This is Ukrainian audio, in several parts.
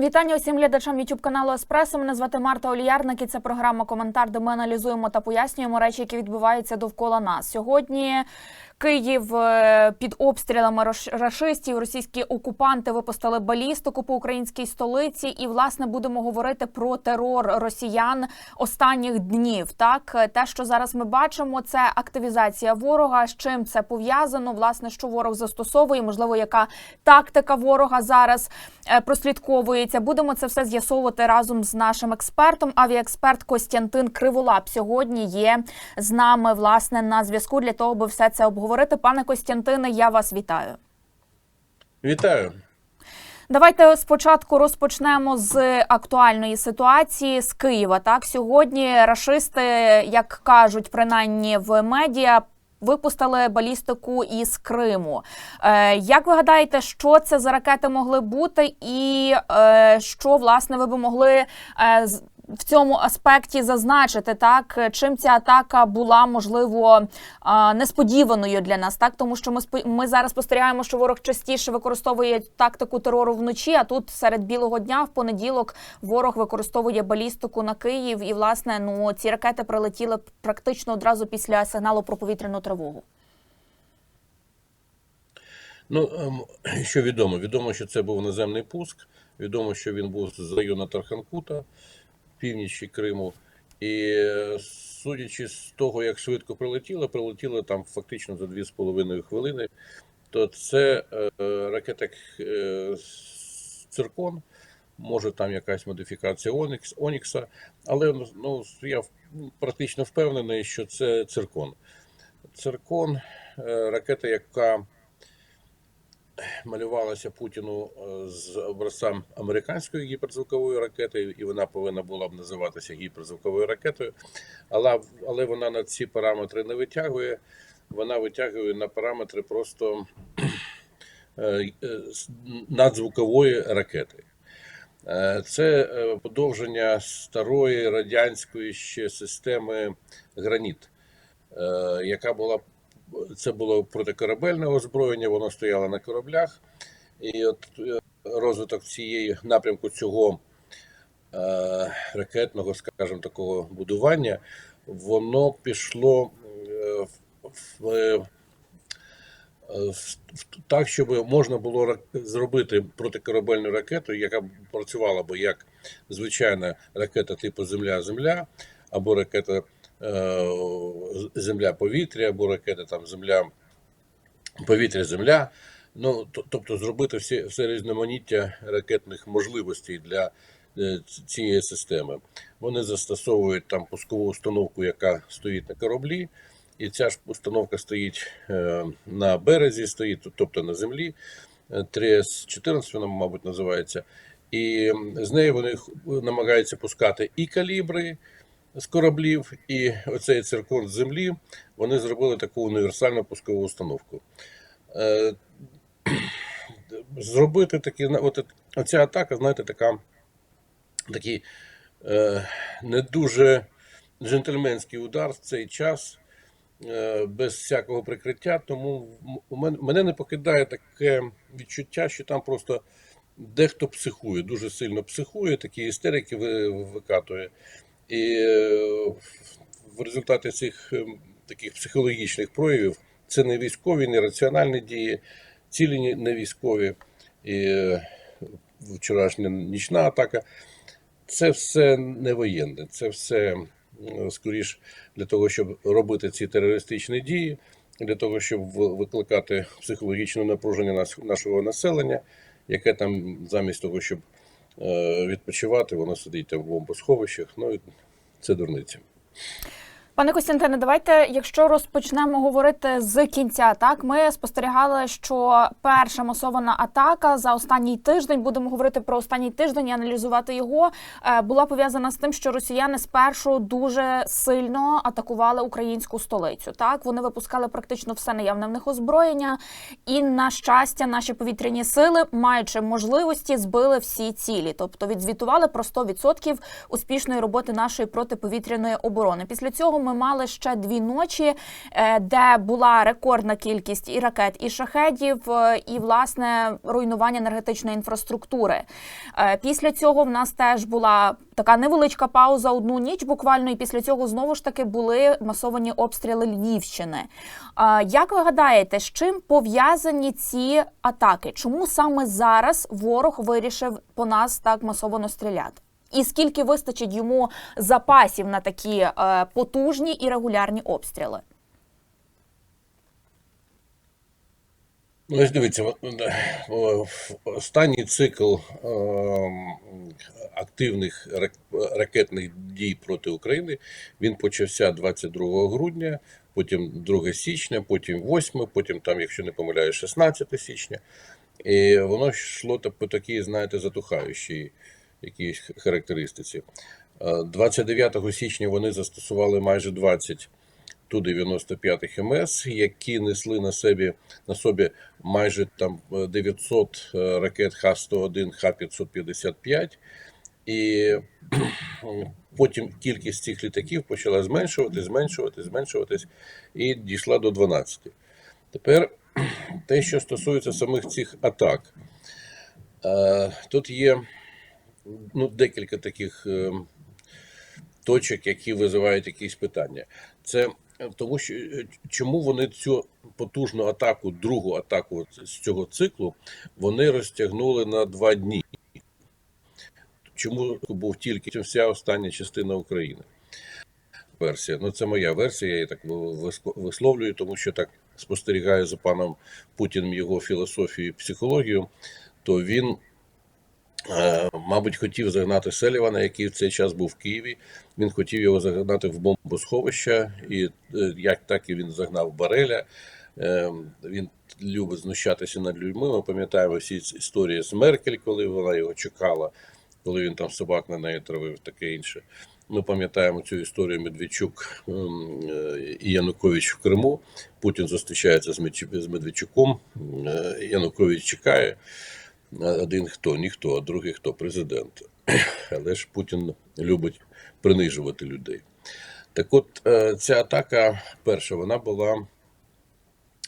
Вітання усім глядачам youtube каналу Еспресо. Мене звати Марта Оліярник і це програма Коментар, де ми аналізуємо та пояснюємо речі, які відбуваються довкола нас. Сьогодні Київ е, під обстрілами рашистів. Російські окупанти випустили балістику по українській столиці. І власне будемо говорити про терор росіян останніх днів. Так, Е, те, що зараз ми бачимо, це активізація ворога. З чим це пов'язано? Власне, що ворог застосовує, можливо, яка тактика ворога зараз е, прослідковується. Будемо це все з'ясовувати разом з нашим експертом. Авіаексперт Костянтин Криволап сьогодні є з нами власне на зв'язку для того, аби все це обговорити. Пане Костянтине, я вас вітаю. Вітаю. Давайте спочатку розпочнемо з актуальної ситуації з Києва. Так сьогодні рашисти, як кажуть, принаймні в медіа. Випустили балістику із Криму. Е, як ви гадаєте, що це за ракети могли бути, і е, що власне ви би могли е, в цьому аспекті зазначити, так чим ця атака була можливо несподіваною для нас, так тому що ми ми зараз спостерігаємо, що ворог частіше використовує тактику терору вночі. А тут серед білого дня в понеділок ворог використовує балістику на Київ, і власне ну ці ракети прилетіли практично одразу після сигналу про повітряну тривогу. Ну, ем, що відомо? Відомо, що це був наземний пуск. Відомо, що він був з району Тарханкута, північі Криму. І е, судячи з того, як швидко прилетіло, прилетіло там фактично за 2,5 хвилини, то це е, ракета е, Циркон, може там якась модифікація Онікс, Онікса, але ну, я практично впевнений, що це циркон. Циркон е, ракета, яка малювалася Путіну е, з образцем американської гіперзвукової ракети, і вона повинна була б називатися гіперзвуковою ракетою. Але, але вона на ці параметри не витягує. Вона витягує на параметри просто е, е, надзвукової ракети. Це подовження старої радянської ще системи граніт, яка була це було протикорабельне озброєння, воно стояло на кораблях, і от е, розвиток цієї напрямку цього е, ракетного, скажімо, такого будування, воно пішло е, в, е, в- в- так, щоб можна було зробити протикорабельну ракету, яка працювала би як звичайна ракета типу Земля-Земля, або ракета е, Земля-повітря, або ракета там Земля повітря-земля. Ну, тобто зробити всі, все різноманіття ракетних можливостей для е, цієї системи. Вони застосовують там пускову установку, яка стоїть на кораблі, і ця ж установка стоїть е, на березі, стоїть, тобто на землі. Е, 3С-14 вона, мабуть, називається. І з неї вони намагаються пускати і калібри з кораблів, і оцей циркон з землі. Вони зробили таку універсальну пускову установку. Е, Зробити такі, от оця атака, знаєте, така такий е, не дуже джентльменський удар в цей час, е, без всякого прикриття. Тому мене, мене не покидає таке відчуття, що там просто дехто психує, дуже сильно психує, такі істерики викатує. І е, в результаті цих е, таких психологічних проявів це не військові, не раціональні дії, цілі не- військові. І е, вчорашня нічна атака. Це все не воєнне, це все скоріш для того, щоб робити ці терористичні дії, для того, щоб викликати психологічне напруження нашого населення, яке там замість того, щоб відпочивати, Вона сидить там в бомбосховищах. Ну і це дурниця. Пане Костянтине, давайте, якщо розпочнемо говорити з кінця, так ми спостерігали, що перша масована атака за останній тиждень, будемо говорити про останній тиждень і аналізувати його, е, була пов'язана з тим, що росіяни спершу дуже сильно атакували українську столицю. Так вони випускали практично все наявне в них озброєння, і на щастя, наші повітряні сили, маючи можливості, збили всі цілі, тобто відзвітували про 100% успішної роботи нашої протиповітряної оборони. Після цього ми мали ще дві ночі, е, де була рекордна кількість і ракет, і шахедів, е, і власне руйнування енергетичної інфраструктури. Е, Після цього в нас теж була така невеличка пауза одну ніч, буквально, і після цього знову ж таки були масовані обстріли Львівщини. Як ви гадаєте, з чим пов'язані ці атаки? Чому саме зараз ворог вирішив по нас так масово стріляти? І скільки вистачить йому запасів на такі е, потужні і регулярні обстріли? Ну, ось дивіться, в- останній цикл активних рак- ракетних дій проти України він почався 22 грудня, потім 2 січня, потім 8, потім там, якщо не помиляю, 16 січня. І воно йшло по такій, знаєте, затухаючій якійсь характеристиці. Е, 29 січня вони застосували майже 20 Ту-95 МС, які несли на собі, на собі майже там е, 900 е, ракет Х-101, Х-555. І потім кількість цих літаків почала зменшуватись, зменшуватись, зменшуватись і дійшла до 12. Тепер те, що стосується самих цих атак, Е, тут є ну, декілька таких е, точок, які визивають якісь питання. Це е, тому, що е, чому вони цю потужну атаку, другу атаку з цього циклу, вони розтягнули на два дні. Чому був тільки вся остання частина України? Версія. Ну, це моя версія, я її так висловлюю, тому що так спостерігаю за паном Путіним його філософію і психологію, то він Мабуть, хотів загнати Селівана, який в цей час був в Києві. Він хотів його загнати в бомбосховище, і е, як так і він загнав Бареля. Е, Він любить знущатися над людьми. Ми пам'ятаємо всі історії з Меркель, коли вона його чекала, коли він там собак на неї травив, таке інше. Ми пам'ятаємо цю історію Медведчук ем, е, і Янукович в Криму. Путін зустрічається з Медведчуком. е, Янукович чекає. Один хто, ніхто, а другий хто президент. Але ж Путін любить принижувати людей. Так от, е, ця атака перша, вона була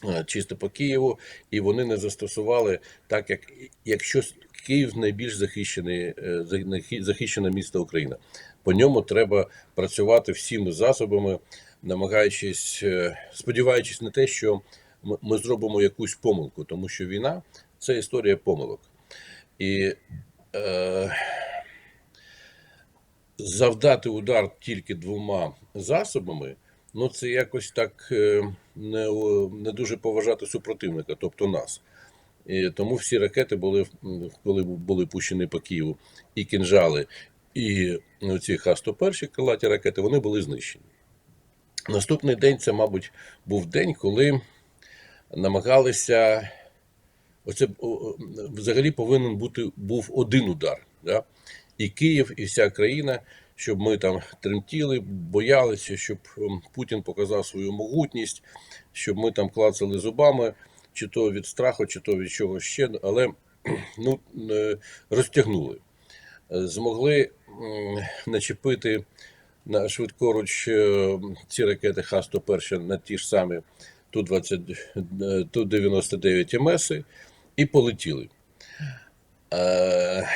е, чисто по Києву, і вони не застосували так, як якщо Київ найбільш захищений, е, захи- захищене місто України. По ньому треба працювати всіми засобами, намагаючись, сподіваючись на те, що ми зробимо якусь помилку, тому що війна це історія помилок. І е, завдати удар тільки двома засобами, ну це якось так е, не, не дуже поважати супротивника, тобто нас. І тому всі ракети були, коли були пущені по Києву, і кінжали, і ці Х-101 крилаті ракети, вони були знищені. Наступний день це, мабуть, був день, коли намагалися. Оце взагалі повинен бути був один удар. Да? І Київ, і вся країна, щоб ми там тремтіли, боялися, щоб ем, Путін показав свою могутність, щоб ми там клацали зубами, чи то від страху, чи то від чогось ще, але ну, е, розтягнули. Е, Змогли начепити на швидкоруч е, ці ракети Х-101 на ті ж самі Ту-20, е, Ту-99 МС і полетіли. Е,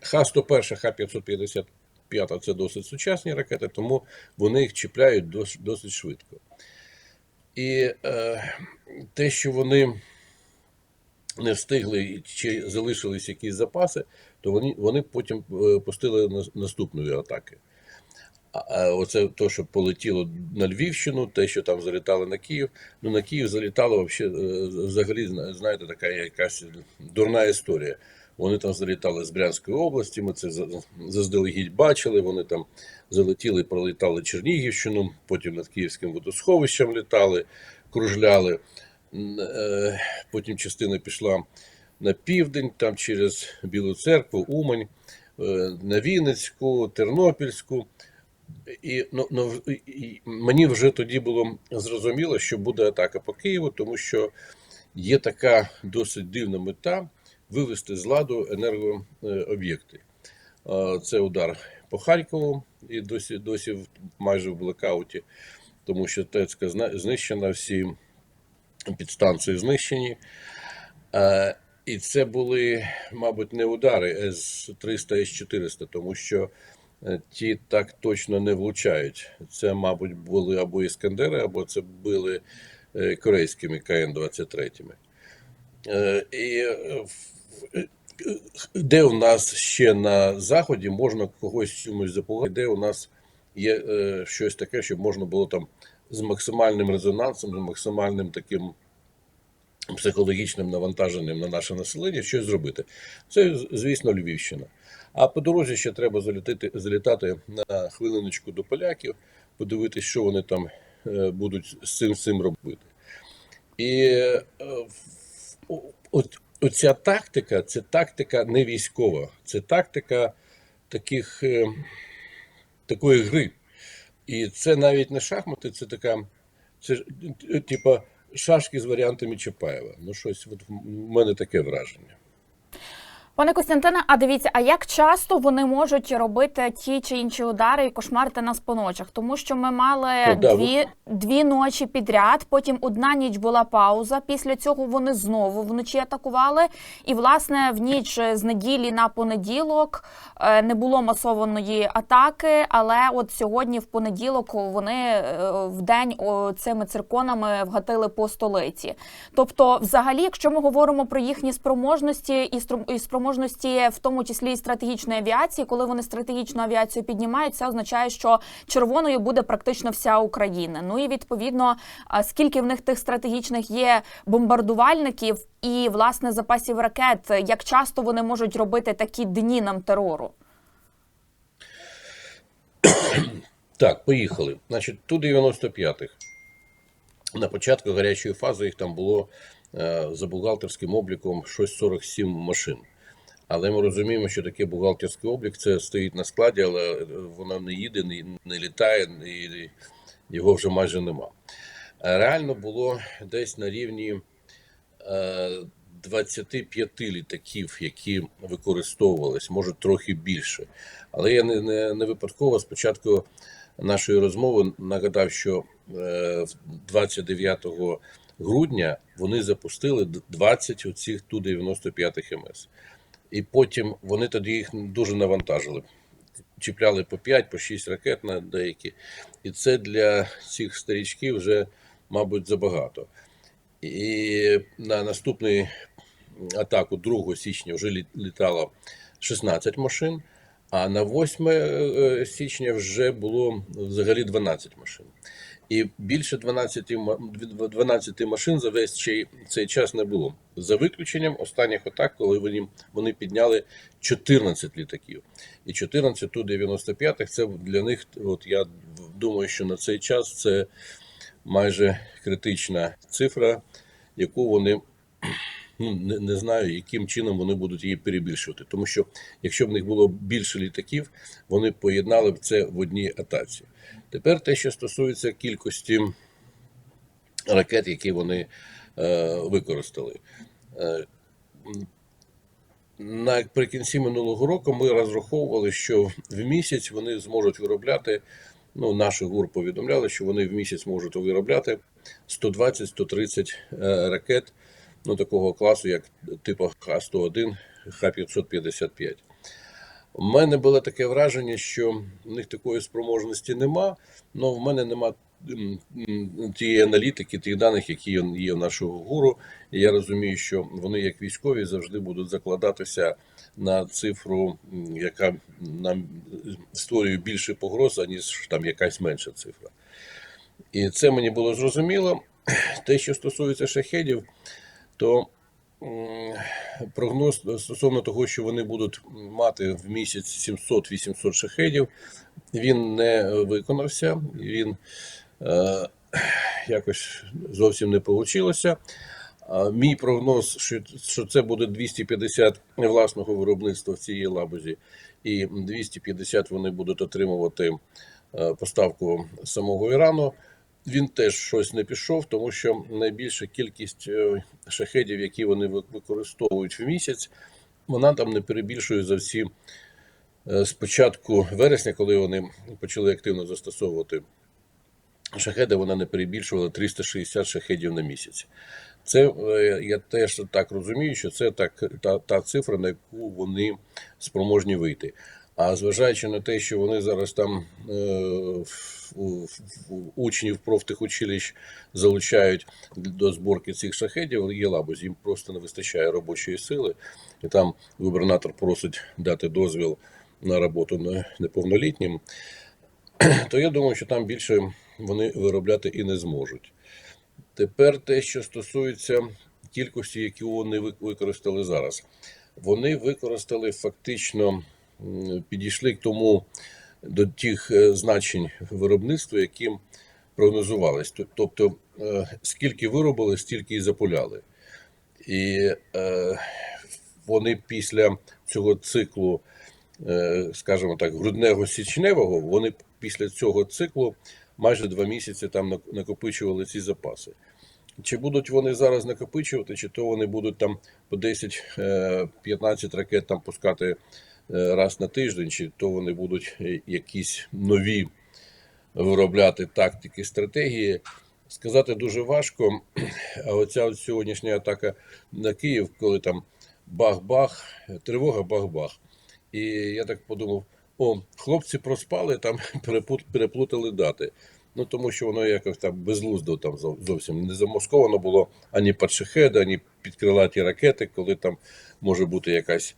Х-101, Х-555 це досить сучасні ракети, тому вони їх чіпляють досить, швидко. І е, те, що вони не встигли чи залишились якісь запаси, то вони, вони потім е, пустили на- наступної атаки. А- оце то, що полетіло на Львівщину, те, що там залітали на Київ. Ну на Київ залітало е, взагалі, знаєте, така якась дурна історія. Вони там залітали з Брянської області. Ми це заздалегідь бачили. Вони там залетіли, пролітали Чернігівщину, потім над Київським водосховищем літали, кружляли. Е, Потім частина пішла на південь, там через Білу церкву, Умань, е, на Вінницьку, Тернопільську. І, ну, ну, і- мені вже тоді було зрозуміло, що буде атака по Києву, тому що є така досить дивна мета вивести з ладу енергооб'єкти. Це удар по Харкову і досі, досі майже в блекауті, тому що Тецька знищена, всі підстанції знищені. І це були, мабуть, не удари С-300, С-400, тому що ті так точно не влучають. Це, мабуть, були або Іскандери, або це були е, корейськими КН-23. Е, І е, е, де у нас ще на заході можна когось чимось запугати, де у нас є е, щось таке, щоб можна було там з максимальним резонансом, з максимальним таким психологічним навантаженням на наше населення щось зробити. Це, звісно, Львівщина. А по дорозі ще треба залітати, залітати на хвилиночку до поляків, подивитися, що вони там е, будуть з цим, цим робити. І е, от, оця тактика це тактика не військова, це тактика таких, е, такої гри. І це навіть не шахмати, це така, це типа шашки з варіантами Чапаєва. Ну, щось от в мене таке враження. Пане Костянтине, а дивіться, а як часто вони можуть робити ті чи інші удари і кошмарити нас по ночах? Тому що ми мали Ну, дві, дві ночі підряд, потім одна ніч була пауза. Після цього вони знову вночі атакували. І, власне, в ніч з неділі на понеділок е, не було масованої атаки. Але от сьогодні, в понеділок, вони е, в день цими цирконами вгатили по столиці. Тобто, взагалі, якщо ми говоримо про їхні спроможності і стру- і спроможності, в тому числі і стратегічної авіації, коли вони стратегічну авіацію піднімають, це означає, що червоною буде практично вся Україна. Ну і відповідно, скільки в них тих стратегічних є бомбардувальників і власне запасів ракет, як часто вони можуть робити такі дні нам терору? Так, поїхали. Значить, ту 95-х. На початку гарячої фази їх там було е, за бухгалтерським обліком щось 47 машин. Але ми розуміємо, що таке бухгалтерський облік це стоїть на складі, але е, воно не їде, не, не літає, і його вже майже нема. Е, Реально було десь на рівні е, 25 літаків, які використовувались, може трохи більше. Але я не, не, не випадково спочатку нашої розмови нагадав, що е, в 29 грудня вони запустили 20 оцих Ту-95 МС. І потім вони тоді їх дуже навантажили. Чіпляли по 5, по 6 ракет на деякі. І це для цих старічків вже, мабуть, забагато. І на наступний атаку 2 січня вже літало 16 машин, а на 8 е, січня вже було взагалі 12 машин. І більше 12, ма- 12 машин за весь цей, час не було. За виключенням останніх атак, коли вони, вони підняли 14 літаків. І 14 Ту-95 це для них, от я думаю, що на цей час це майже критична цифра, яку вони ну, не, не знаю, яким чином вони будуть її перебільшувати. Тому що якщо б в них було більше літаків, вони поєднали б це в одній атаці. Тепер те, що стосується кількості ракет, які вони е, використали. Е, Наприкінці минулого року ми розраховували, що в місяць вони зможуть виробляти. Ну, наші ГУР повідомляли, що вони в місяць можуть виробляти 120-130 е, ракет ну, такого класу, як типу Х-101, Х-555. У мене було таке враження, що в них такої спроможності нема, але в мене нема тієї аналітики, тих даних, які є- в нашого гуру. І я розумію, що вони, як військові, завжди будуть закладатися на цифру, яка нам створює більше погроз, аніж там якась менша цифра. І це мені було зрозуміло. Те, що стосується шахедів, то прогноз стосовно того, що вони будуть мати в місяць 700-800 шахедів, він не виконався. Він е, якось зовсім не вийшло. Мій прогноз, що, що це буде 250 власного виробництва в цій лабузі, і 250 вони будуть отримувати е, поставку самого Ірану. Він теж щось не пішов, тому що найбільша кількість е, шахедів, які вони використовують в місяць, вона там не перебільшує за всі е, з початку вересня, коли вони почали активно застосовувати шахеди, вони не перебільшували 360 шахедів на місяць. Це е, я теж так розумію, що це так та, та цифра, на яку вони спроможні вийти. А зважаючи на те, що вони зараз там е, учнів профтехучилищ залучають до зборки цих шахедів, є лабузь, їм просто не вистачає робочої сили, і там губернатор просить дати дозвіл на роботу не- неповнолітнім, то я думаю, що там більше вони виробляти і не зможуть. Тепер те, що стосується кількості, які вони використали зараз, вони використали фактично, підійшли к тому до тих е, значень виробництва, яким прогнозувалось. Тобто, е, скільки виробили, стільки і запуляли. І е, вони після цього циклу, скажімо так, груднего січневого, вони після цього циклу майже два місяці там накопичували ці запаси. Чи будуть вони зараз накопичувати, чи то вони будуть там по 10-15 ракет там пускати раз на тиждень, чи то вони будуть е, якісь нові виробляти тактики, стратегії. Сказати дуже важко. А оця от сьогоднішня атака на Київ, коли там бах-бах, тривога, бах-бах. І я так подумав: о, хлопці проспали, там переплутали дати. Ну тому що воно якось там безглуздо там зовсім не замосковано було ані під ані під крилаті ракети, коли там може бути якась.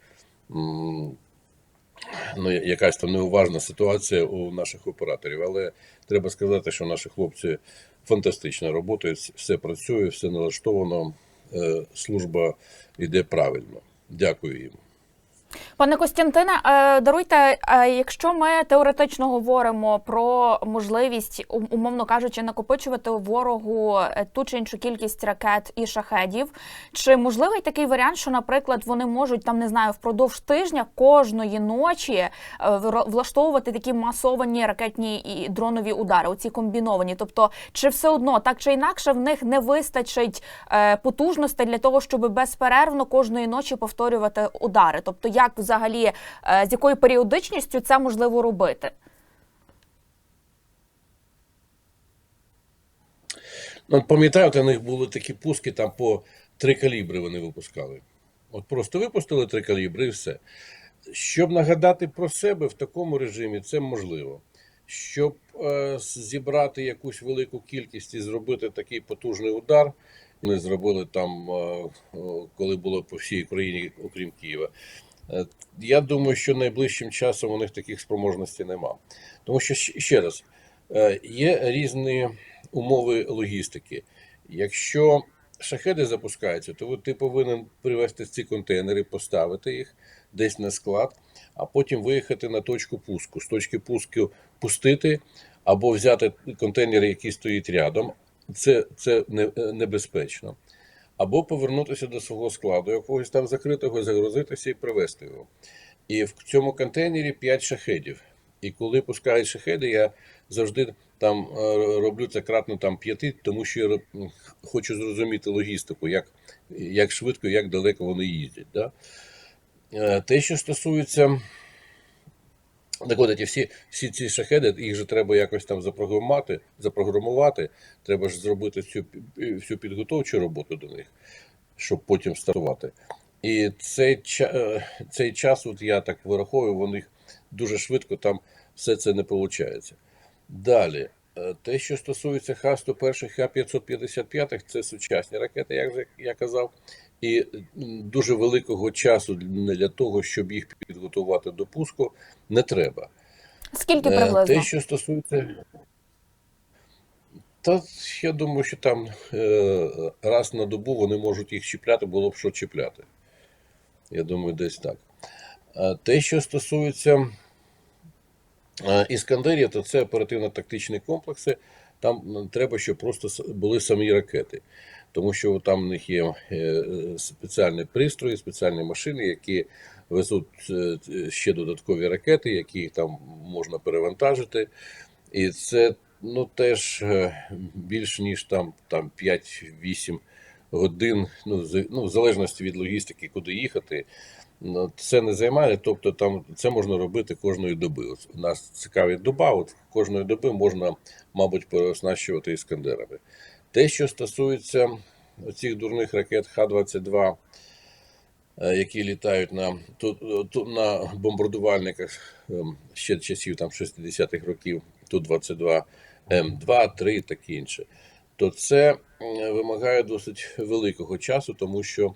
Ну, якась там неуважна ситуація у наших операторів, але треба сказати, що наші хлопці фантастично працюють, все працює, все налаштовано, е, служба йде правильно. Дякую їм. Пане Костянтине, е, даруйте, е, якщо ми теоретично говоримо про можливість, умовно кажучи, накопичувати ворогу е, ту чи іншу кількість ракет і шахедів, чи можливий такий варіант, що, наприклад, вони можуть там не знаю, впродовж тижня кожної ночі влаштовувати такі масовані ракетні і дронові удари, оці комбіновані? Тобто, чи все одно так чи інакше в них не вистачить потужностей для того, щоб безперервно кожної ночі повторювати удари? Тобто, як взагалі е, з якою періодичністю це можливо робити? Ну, пам'ятаєте, у них були такі пуски, там по три калібри вони випускали. От просто випустили три калібри і все. Щоб нагадати про себе в такому режимі, це можливо. Щоб е, зібрати якусь велику кількість і зробити такий потужний удар, вони зробили там, е, е, коли було по всій Україні, окрім Києва. Е, Я думаю, що найближчим часом у них таких спроможностей нема. Тому що ще раз, е, є різні умови логістики. Якщо шахеди запускаються, то ти повинен привезти ці контейнери, поставити їх десь на склад, а потім виїхати на точку пуску. З точки пуску пустити або взяти контейнер, який стоїть рядом. Це, це не- небезпечно. Або повернутися до свого складу, якогось там закритого, загрузитися і привезти його. І в цьому контейнері 5 шахедів. І коли пускають шахеди, я завжди там е, роблю це кратно там п'яти, тому що я хочу зрозуміти логістику, як, як швидко, як далеко вони їздять. Да? Е, Те, що стосується так от, всі, всі ці шахеди, їх же треба якось там запрограмувати, запрограмувати. Треба ж зробити цю всю підготовчу роботу до них, щоб потім стартувати. І цей, е, цей час, от я так вираховую, них дуже швидко там все це не виходить. Далі, е, те, що стосується Х-101 і Х-555, це сучасні ракети, як я казав, і дуже великого часу для того, щоб їх підготувати до пуску, не треба. Скільки Е, приблизно? Те, що стосується. Та я думаю, що там е, раз на добу вони можуть їх чіпляти, було б що чіпляти. Я думаю, десь так. Те, що стосується е, Іскандерів, то це оперативно-тактичні комплекси. Там треба, щоб просто були самі ракети. Тому що там в них є е, спеціальні пристрої, спеціальні машини, які везуть е, ще додаткові ракети, які там можна перевантажити. І це ну, теж е, більш ніж там, там 5-8 годин, ну, з- ну, в залежності від логістики, куди їхати. Ну, Це не займає, тобто там це можна робити кожної доби. От у нас цікавить доба, от кожної доби можна, мабуть, переоснащувати іскандерами. Те, що стосується цих дурних ракет Х-22, е, які літають на, на бомбардувальниках ем, ще часів там 60-х років, Ту-22 М2, 3 таке інше, то це вимагає досить великого часу, тому що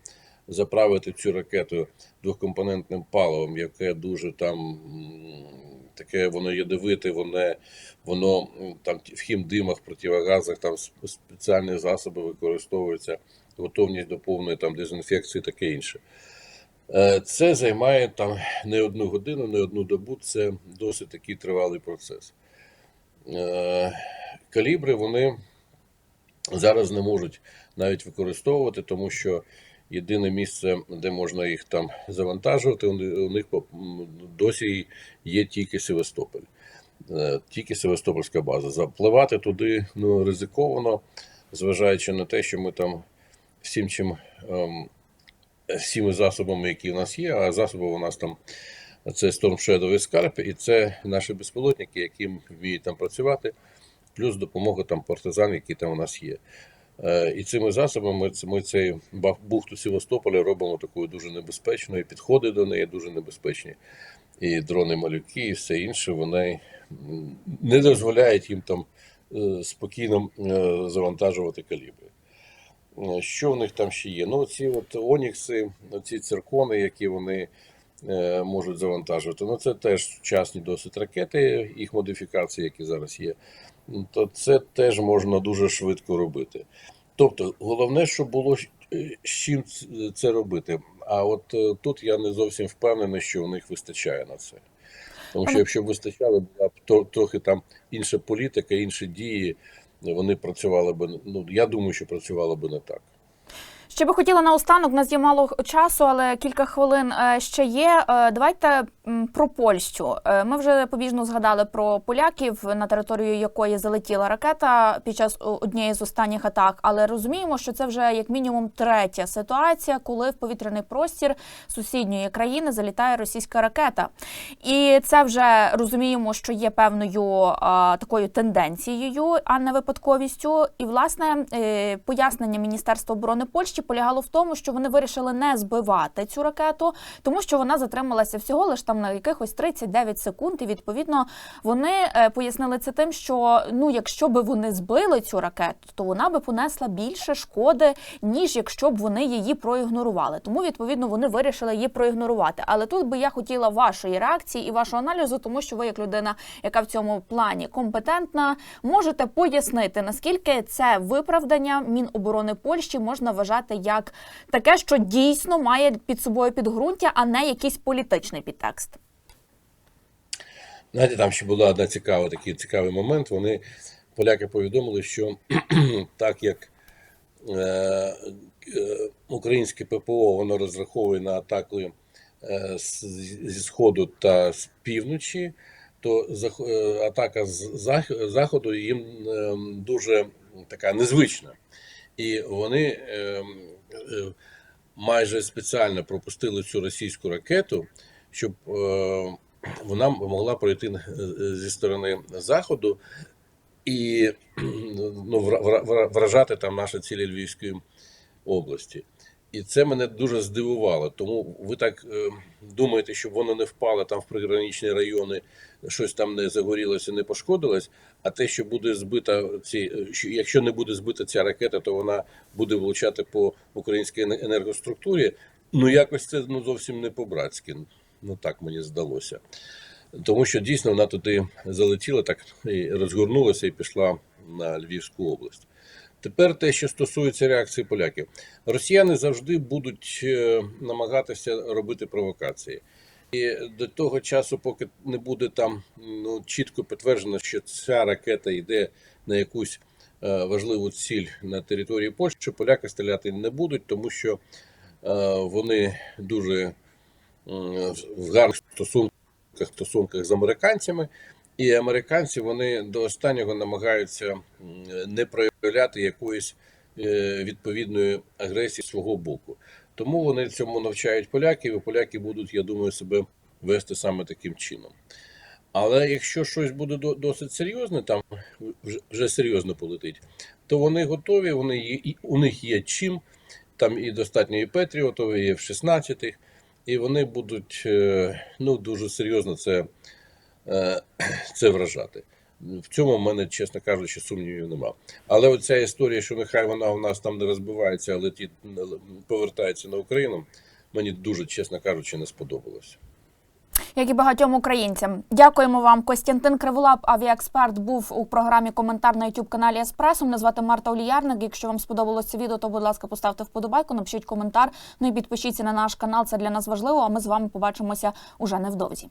заправити цю ракету двохкомпонентним паливом, яке дуже там таке воно ядовите, воно, воно там в хімдимах, противогазах, там спеціальні засоби використовуються, готовність до повної там дезінфекції, таке інше. Е, Це займає там не одну годину, не одну добу. Це досить такий тривалий процес. Е, Калібри вони зараз не можуть навіть використовувати, тому що єдине місце, де можна їх там завантажувати, у них досі є тільки Севастополь. Е, Тільки Севастопольська база. Запливати туди ну, ризиковано, зважаючи на те, що ми там всім чим ем, всіми засобами, які в нас є, а засоби у нас там це Storm Shadow і Scarp, і це наші безпілотники, які вміють там працювати, плюс допомога там партизан, які там у нас є. Е, І цими засобами ми цей бухту Севастополя робимо такою дуже небезпечною, підходи до неї дуже небезпечні. І дрони малюки, і все інше, вони не дозволяють їм там е, спокійно е, завантажувати калібри. Що в них там ще є? Ну, ці от Онікси, ці циркони, які вони можуть завантажувати. Ну, це теж сучасні досить ракети, їх модифікації, які зараз є. То це теж можна дуже швидко робити. Тобто, головне, щоб було е, з чим це робити. А от е, тут я не зовсім впевнений, що у них вистачає на це. Тому що якщо б вистачало, була б трохи там інша політика, інші дії, вони працювали б. Ну я думаю, що працювало б не так. Ще би хотіла наостанок, у нас є мало часу, але кілька хвилин е, ще є. Е, Давайте про Польщу. Е, Ми вже побіжно згадали про поляків, на територію якої залетіла ракета під час однієї з останніх атак. Але розуміємо, що це вже як мінімум третя ситуація, коли в повітряний простір сусідньої країни залітає російська ракета. І це вже розуміємо, що є певною такою тенденцією, а не випадковістю. І власне пояснення Міністерства оборони Польщі полягало в тому, що вони вирішили не збивати цю ракету, тому що вона затрималася всього лиш там на якихось 39 секунд. І відповідно вони е, пояснили це тим, що ну, якщо би вони збили цю ракету, то вона би понесла більше шкоди, ніж якщо б вони її проігнорували. Тому відповідно вони вирішили її проігнорувати. Але тут би я хотіла вашої реакції і вашого аналізу, тому що ви, як людина, яка в цьому плані компетентна, можете пояснити наскільки це виправдання Міноборони Польщі можна вважати як таке, що дійсно має під собою підґрунтя, а не якийсь політичний підтекст. Знаєте, там ще була одна цікава, такий цікавий момент. Вони поляки повідомили, що так як е, е, українське ППО воно розраховує на атаки е, зі сходу та з півночі, то зах- е, атака з заходу їм е, дуже така незвична. І вони е, е, майже спеціально пропустили цю російську ракету, щоб е, вона могла пройти е, зі сторони заходу і ну, вра- вра- вра- вражати там наші цілі Львівської області. І це мене дуже здивувало. Тому ви так е, думаєте, щоб воно не впало там в приграничні райони, щось там не загорілося, не пошкодилось. А те, що буде збита ці, е, якщо не буде збита ця ракета, то вона буде влучати по українській енергоструктурі. Ну якось це ну зовсім не по-братськи. Ну так мені здалося. Тому що дійсно вона туди залетіла, так і розгорнулася і пішла на Львівську область. Тепер те, що стосується реакції поляків, росіяни завжди будуть е, намагатися робити провокації. І до того часу, поки не буде там ну, чітко підтверджено, що ця ракета йде на якусь е, важливу ціль на території Польщі, поляки стріляти не будуть, тому що е, вони дуже м, в гарних стосунках, стосунках з американцями. І американці вони до останнього намагаються не проявляти якоїсь е, відповідної агресії свого боку. Тому вони цьому навчають поляків, і поляки будуть, я думаю, себе вести саме таким чином. Але якщо щось буде досить серйозне, там вже, серйозно полетить, то вони готові, вони є, і у них є чим. Там і достатньо і Петріотів, і F-16, і вони будуть е, ну, дуже серйозно це, е, це вражати. В цьому в мене, чесно кажучи, сумнівів нема. Але оця історія, що нехай вона у нас там не розбивається, а летить, повертається на Україну, мені дуже, чесно кажучи, не сподобалось. як і багатьом українцям. Дякуємо вам. Костянтин Криволап, авіаексперт, був у програмі Коментар на youtube каналі Еспресо. Мене звати Марта Оліярник. Якщо вам сподобалося це відео, то будь ласка, поставте вподобайку, напишіть коментар. Ну і підпишіться на наш канал. Це для нас важливо. А ми з вами побачимося уже невдовзі.